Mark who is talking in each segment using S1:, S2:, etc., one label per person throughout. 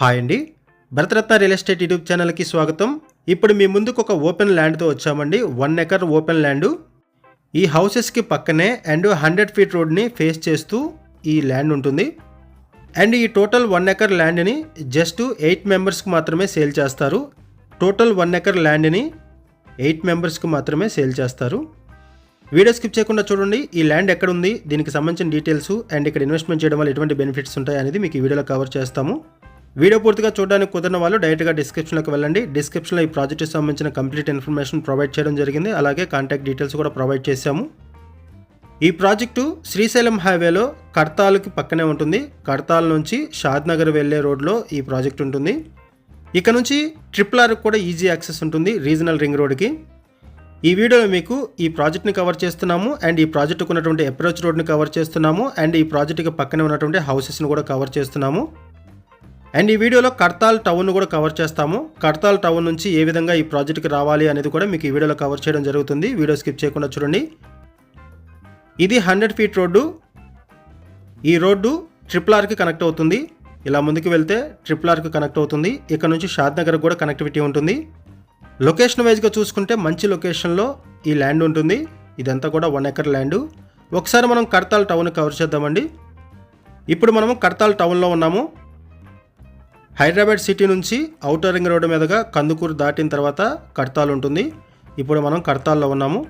S1: Hi అండి. Bharat Ratna real estate YouTube ఛానల్కి స్వాగతం. ఇప్పుడు మీ ముందుకు ఒక ఓపెన్ ల్యాండ్తో వచ్చామండి. One acre open land. ఈ హౌసెస్కి పక్కనే అండ్ హండ్రెడ్ ఫీట్ రోడ్ని ఫేస్ చేస్తూ ఈ ల్యాండ్ ఉంటుంది. అండ్ ఈ టోటల్ వన్ ఎకర్ ల్యాండ్ని జస్ట్ ఎయిట్ మెంబర్స్కి మాత్రమే సేల్ చేస్తారు. టోటల్ వన్ ఎకర్ ల్యాండ్ని ఎయిట్ మెంబర్స్కి మాత్రమే సేల్ చేస్తారు. వీడియో స్కిప్ చేయకుండా చూడండి. ఈ ల్యాండ్ ఎక్కడ ఉంది దీనికి సంబంధించిన డీటెయిల్స్ అండ్ ఇక్కడ ఇన్వెస్ట్మెంట్ చేయడం వల్ల ఎటువంటి బెనిఫిట్స్ ఉంటాయి అనేది మీకు ఈ వీడియోలో కవర్ చేస్తాము. వీడియో పూర్తిగా చూడడానికి కుదిరిన వాళ్ళు డైరెక్ట్గా డిస్క్రిప్షన్లోకి వెళ్ళండి. డిస్క్రిప్షన్లో ఈ ప్రాజెక్ట్కి సంబంధించిన కంప్లీట్ ఇన్ఫర్మేషన్ ప్రొవైడ్ చేయడం జరిగింది. అలాగే కాంటాక్ట్ డీటెయిల్స్ కూడా ప్రొవైడ్ చేశాము. ఈ ప్రాజెక్టు శ్రీశైలం హైవేలో కడతాల్కి పక్కనే ఉంటుంది. కడతాల్ నుంచి షాద్నగర్ వెళ్ళే రోడ్లో ఈ ప్రాజెక్ట్ ఉంటుంది. ఇక నుంచి ట్రిపుల్ ఆర్కి కూడా ఈజీ యాక్సెస్ ఉంటుంది రీజనల్ రింగ్ రోడ్కి. ఈ వీడియోలో మీకు ఈ ప్రాజెక్ట్ని కవర్ చేస్తున్నాము అండ్ ఈ ప్రాజెక్టుకు ఉన్నటువంటి అప్రోచ్ రోడ్ని కవర్ చేస్తున్నాము అండ్ ఈ ప్రాజెక్టుకి పక్కనే ఉన్నటువంటి హౌసెస్ని కూడా కవర్ చేస్తున్నాము. అండ్ ఈ వీడియోలో కర్తాల్ టౌన్ కూడా కవర్ చేస్తాము. కర్తాల్ టౌన్ నుంచి ఏ విధంగా ఈ ప్రాజెక్ట్కి రావాలి అనేది కూడా మీకు ఈ వీడియోలో కవర్ చేయడం జరుగుతుంది. వీడియో స్కిప్ చేయకుండా చూడండి. ఇది హండ్రెడ్ ఫీట్ రోడ్డు. ఈ రోడ్డు ట్రిపుల్ ఆర్కి కనెక్ట్ అవుతుంది. ఇలా ముందుకు వెళ్తే ట్రిపుల్ ఆర్కి కనెక్ట్ అవుతుంది. ఇక్కడ నుంచి షాద్ నగర్ కూడా కనెక్టివిటీ ఉంటుంది. లొకేషన్ వైజ్గా చూసుకుంటే మంచి లొకేషన్లో ఈ ల్యాండ్ ఉంటుంది. ఇదంతా కూడా వన్ ఎకర్ ల్యాండ్ ఒకసారి మనం కర్తాల్ టౌన్ కవర్ చేద్దామండి. ఇప్పుడు మనము కర్తాల్ టౌన్లో ఉన్నాము. హైదరాబాద్ సిటీ నుంచి ఔటర్ రింగ్ రోడ్డు మీదుగా కందుకూరు దాటిన తర్వాత కడతాల్ ఉంటుంది. ఇప్పుడు మనం కడతాల్లో ఉన్నాము.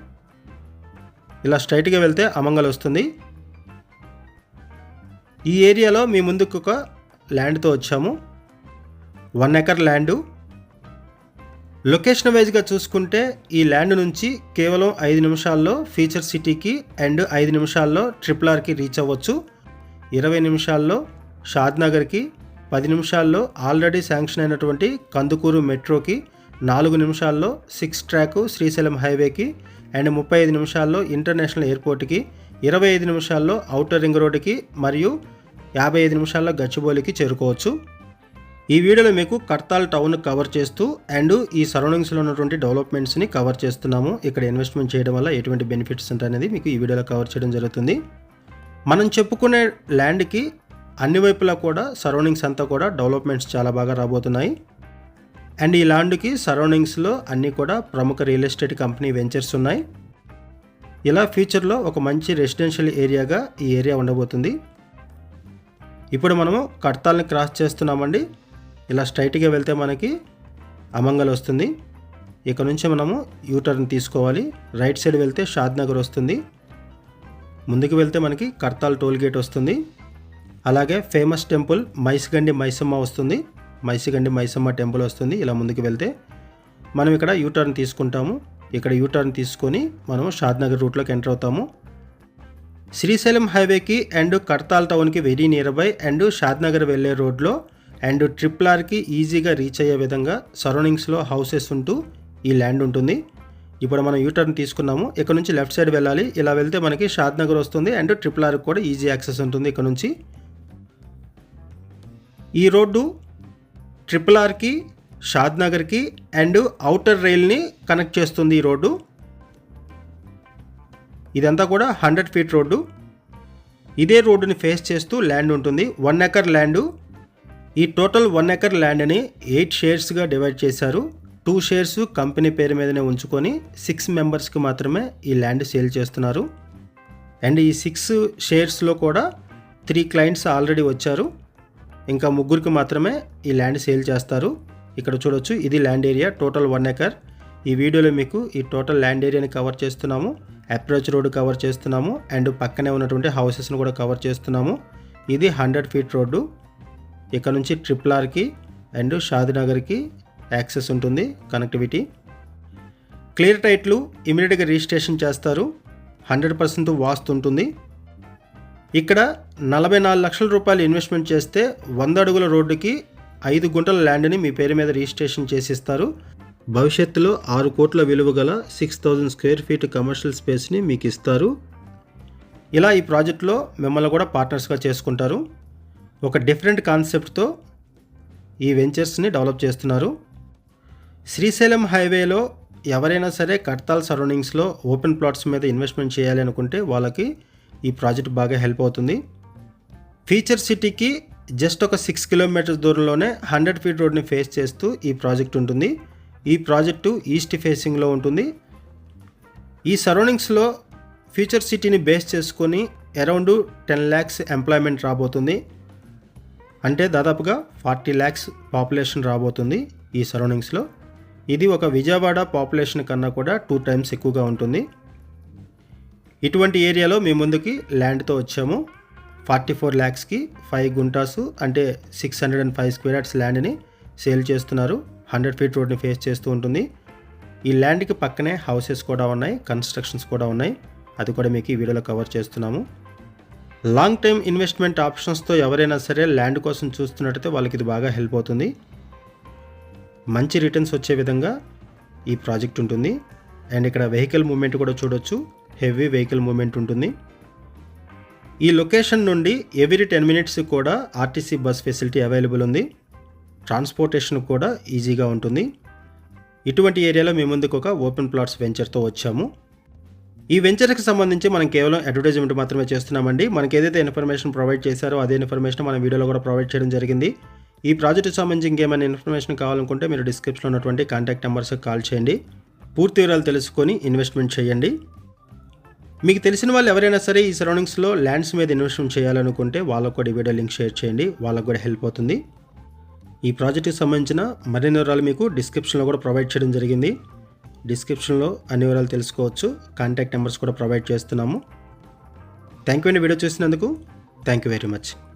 S1: ఇలా స్ట్రైట్గా వెళ్తే అమంగల్ వస్తుంది. ఈ ఏరియాలో మీ ముందుకు ఒక ల్యాండ్తో వచ్చాము. One acre land. లొకేషన్ వైజ్గా చూసుకుంటే ఈ ల్యాండ్ నుంచి కేవలం ఐదు నిమిషాల్లో ఫీచర్ సిటీకి అండ్ ఐదు నిమిషాల్లో ట్రిపుల్ ఆర్కి రీచ్ అవ్వచ్చు. ఇరవై నిమిషాల్లో షాద్నగర్కి పది నిమిషాల్లో ఆల్రెడీ శాంక్షన్ అయినటువంటి కందుకూరు మెట్రోకి నాలుగు నిమిషాల్లో సిక్స్ ట్రాక్ శ్రీశైలం హైవేకి అండ్ ముప్పై ఐదు నిమిషాల్లో ఇంటర్నేషనల్ ఎయిర్పోర్ట్కి ఇరవై ఐదు నిమిషాల్లో ఔటర్ రింగ్ రోడ్డుకి మరియు యాభై ఐదు నిమిషాల్లో గచ్చిబౌలికి చేరుకోవచ్చు. ఈ వీడియోలో మీకు కర్తాల్ టౌన్ కవర్ చేస్తూ అండ్ ఈ సరౌండింగ్స్లో ఉన్నటువంటి డెవలప్మెంట్స్ని కవర్ చేస్తున్నాము. ఇక్కడ ఇన్వెస్ట్మెంట్ చేయడం వల్ల ఎటువంటి బెనిఫిట్స్ ఉంటాయనేది మీకు ఈ వీడియోలో కవర్ చేయడం జరుగుతుంది. మనం చెప్పుకునే ల్యాండ్కి అన్ని వైపులా కూడా సరౌండింగ్స్ అంతా కూడా డెవలప్మెంట్స్ చాలా బాగా రాబోతున్నాయి. అండ్ ఈ ల్యాండ్కి సరౌండింగ్స్లో అన్నీ కూడా ప్రముఖ రియల్ ఎస్టేట్ కంపెనీ వెంచర్స్ ఉన్నాయి. ఇలా ఫ్యూచర్లో ఒక మంచి రెసిడెన్షియల్ ఏరియాగా ఈ ఏరియా ఉండబోతుంది. ఇప్పుడు మనము కడతాల్ని క్రాస్ చేస్తున్నామండి. ఇలా స్ట్రైట్గా వెళ్తే మనకి అమంగల్ వస్తుంది. ఇక్కడ నుంచి మనము యూటర్న్ తీసుకోవాలి. రైట్ సైడ్ వెళ్తే షాద్ నగర్ వస్తుంది. ముందుకు వెళ్తే మనకి కర్తాల్ టోల్ గేట్ వస్తుంది. అలాగే ఫేమస్ టెంపుల్ మైసిగండి మైసమ్మ వస్తుంది. మైసిగండి మైసమ్మ టెంపుల్ వస్తుంది. ఇలా ముందుకు వెళ్తే మనం ఇక్కడ యూటర్న్ తీసుకుంటాము. ఇక్కడ యూటర్న్ తీసుకొని మనం షాద్నగర్ రూట్లోకి ఎంటర్ అవుతాము. శ్రీశైలం హైవేకి అండ్ కర్తాల్ టౌన్కి very near by and Shadnagar వెళ్ళే రోడ్లో అండ్ ట్రిప్లార్కి ఈజీగా రీచ్ అయ్యే విధంగా సరౌండింగ్స్లో హౌసెస్ ఉంటూ ఈ ల్యాండ్ ఉంటుంది. ఇప్పుడు మనం యూటర్న్ తీసుకున్నాము. ఇక్కడ నుంచి లెఫ్ట్ సైడ్ వెళ్ళాలి. ఇలా వెళ్తే మనకి షాద్నగర్ వస్తుంది అండ్ ట్రిప్లార్కి కూడా ఈజీ యాక్సెస్ ఉంటుంది ఇక్కడ నుంచి. ఈ రోడ్డు ట్రిపుల్ ఆర్కి షాద్ నగర్కి అండ్ అవుటర్ రైల్ని కనెక్ట్ చేస్తుంది ఈ రోడ్డు. ఇదంతా కూడా హండ్రెడ్ ఫీట్ రోడ్డు. ఇదే రోడ్డుని ఫేస్ చేస్తూ ల్యాండ్ ఉంటుంది. One acre land. ఈ టోటల్ వన్ ఎకర్ ల్యాండ్ని ఎయిట్ షేర్స్గా డివైడ్ చేశారు. టూ షేర్స్ కంపెనీ పేరు మీదనే ఉంచుకొని సిక్స్ మెంబర్స్కి మాత్రమే ఈ ల్యాండ్ సేల్ చేస్తున్నారు. అండ్ ఈ సిక్స్ షేర్స్లో కూడా త్రీ క్లయింట్స్ ఆల్రెడీ వచ్చారు. ఇంకా ముగ్గురికి మాత్రమే ఈ ల్యాండ్ సేల్ చేస్తారు. ఇక్కడ చూడొచ్చు ఇది land area total one acre. ఈ వీడియోలో మీకు ఈ టోటల్ ల్యాండ్ ఏరియాని కవర్ చేస్తున్నాము అప్రోచ్ రోడ్డు కవర్ చేస్తున్నాము అండ్ పక్కనే ఉన్నటువంటి హౌసెస్ని కూడా కవర్ చేస్తున్నాము. ఇది హండ్రెడ్ ఫీట్ రోడ్డు ఇక్కడ నుంచి ట్రిపుల్ ఆర్కి అండ్ షాదినగర్కి యాక్సెస్ ఉంటుంది కనెక్టివిటీ. క్లియర్ టైట్లు ఇమీడియట్గా రిజిస్ట్రేషన్ చేస్తారు హండ్రెడ్ పర్సెంట్ వాస్తు ఉంటుంది. ఇక్కడ నలభై నాలుగు లక్షల రూపాయలు ఇన్వెస్ట్మెంట్ చేస్తే వంద అడుగుల రోడ్డుకి ఐదు గుంటల ల్యాండ్ని మీ పేరు మీద రిజిస్ట్రేషన్ చేసిస్తారు. భవిష్యత్తులో ఆరు కోట్ల విలువ గల six thousand square feet commercial స్పేస్ని మీకు ఇస్తారు. ఇలా ఈ ప్రాజెక్ట్లో మిమ్మల్ని కూడా పార్ట్నర్స్గా చేసుకుంటారు. ఒక డిఫరెంట్ కాన్సెప్ట్తో ఈ వెంచర్స్ని డెవలప్ చేస్తున్నారు. శ్రీశైలం హైవేలో ఎవరైనా సరే కడతాల్ సరౌండింగ్స్లో ఓపెన్ ప్లాట్స్ మీద ఇన్వెస్ట్మెంట్ చేయాలి అనుకుంటే వాళ్ళకి ఈ ప్రాజెక్ట్ బాగా హెల్ప్ అవుతుంది. ఫీచర్ సిటీకి జస్ట్ ఒక సిక్స్ కిలోమీటర్స్ దూరంలోనే హండ్రెడ్ ఫీట్ రోడ్ని ఫేస్ చేస్తూ ఈ ప్రాజెక్ట్ ఉంటుంది. ఈ ప్రాజెక్టు ఈస్ట్ ఫేసింగ్లో ఉంటుంది. ఈ సరౌండింగ్స్లో ఫ్యూచర్ సిటీని బేస్ చేసుకొని అరౌండ్ టెన్ ల్యాక్స్ ఎంప్లాయ్మెంట్ రాబోతుంది. అంటే దాదాపుగా ఫార్టీ ల్యాక్స్ పాపులేషన్ రాబోతుంది ఈ సరౌండింగ్స్లో ఇది ఒక విజయవాడ పాపులేషన్ కన్నా కూడా టూ టైమ్స్ ఎక్కువగా ఉంటుంది. ఇటువంటి ఏరియాలో మీ ముందుకి ల్యాండ్తో వచ్చాము. ఫార్టీ ఫోర్ ల్యాక్స్కి ఫైవ్ గుంటాసు అంటే six hundred and five square yards ల్యాండ్ని సేల్ చేస్తున్నారు. హండ్రెడ్ ఫీట్ రోడ్ని ఫేస్ చేస్తూ ఉంటుంది. ఈ ల్యాండ్కి పక్కనే హౌసెస్ కూడా ఉన్నాయి కన్స్ట్రక్షన్స్ కూడా ఉన్నాయి. అది కూడా మీకు ఈ వీడియోలో కవర్ చేస్తున్నాము. లాంగ్ టైమ్ ఇన్వెస్ట్మెంట్ ఆప్షన్స్తో ఎవరైనా సరే ల్యాండ్ కోసం చూస్తున్నట్టయితే వాళ్ళకి ఇది బాగా హెల్ప్ అవుతుంది. మంచి రిటర్న్స్ వచ్చే విధంగా ఈ ప్రాజెక్ట్ ఉంటుంది. అండ్ ఇక్కడ వెహికల్ మూమెంట్ కూడా చూడొచ్చు. హెవీ వెహికల్ మూమెంట్ ఉంటుంది. ఈ లొకేషన్ నుండి ఎవ్రీ టెన్ మినిట్స్ కూడా ఆర్టీసీ బస్ ఫెసిలిటీ అవైలబుల్ ఉంది. ట్రాన్స్పోర్టేషన్ కూడా ఈజీగా ఉంటుంది. ఇటువంటి ఏరియాలో మేము ముందుకు ఒక ఓపెన్ ప్లాట్స్ వెంచర్తో వచ్చాము. ఈ వెంచర్కి సంబంధించి మనం కేవలం అడ్వర్టైజ్మెంట్ మాత్రమే చేస్తున్నామండి. మనకి ఏదైతే ఇన్ఫర్మేషన్ ప్రొవైడ్ చేశారో అదే ఇన్ఫర్మేషన్ మన వీడియోలో కూడా ప్రొవైడ్ చేయడం జరిగింది. ఈ ప్రాజెక్ట్ సంబంధించి ఇంకేమైనా ఇన్ఫర్మేషన్ కావాలనుకుంటే మీరు డిస్క్రిప్షన్లో ఉన్నటువంటి కాంటాక్ట్ నెంబర్స్కి కాల్ చేయండి. పూర్తి వివరాలు తెలుసుకొని ఇన్వెస్ట్మెంట్ చేయండి. మీకు తెలిసిన వాళ్ళు ఎవరైనా సరే ఈ సరౌండింగ్స్లో ల్యాండ్స్ మీద ఇన్వెస్ట్మెంట్ చేయాలనుకుంటే వాళ్ళకు కూడా ఈ వీడియో లింక్ షేర్ చేయండి. వాళ్ళకు కూడా హెల్ప్ అవుతుంది. ఈ ప్రాజెక్ట్కి సంబంధించిన మరిన్ని వివరాలు మీకు డిస్క్రిప్షన్లో కూడా ప్రొవైడ్ చేయడం జరిగింది. డిస్క్రిప్షన్లో అన్ని వివరాలు తెలుసుకోవచ్చు. కాంటాక్ట్ నెంబర్స్ కూడా ప్రొవైడ్ చేస్తున్నాము. థ్యాంక్ యూ అండి వీడియో చూసినందుకు. Thank you very much.